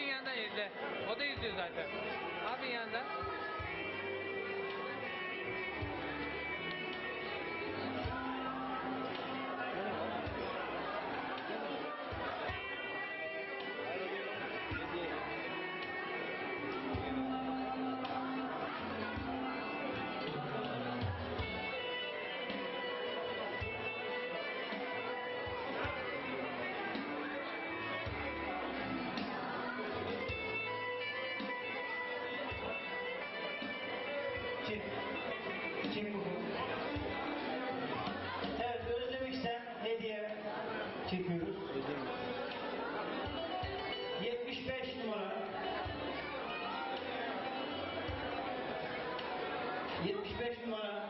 Abin yanında izle. O da izliyor zaten. Abin yanında. iki, iki bir. Evet, özlemek sen ne diye çekiyoruz? 75 numara. 75 numara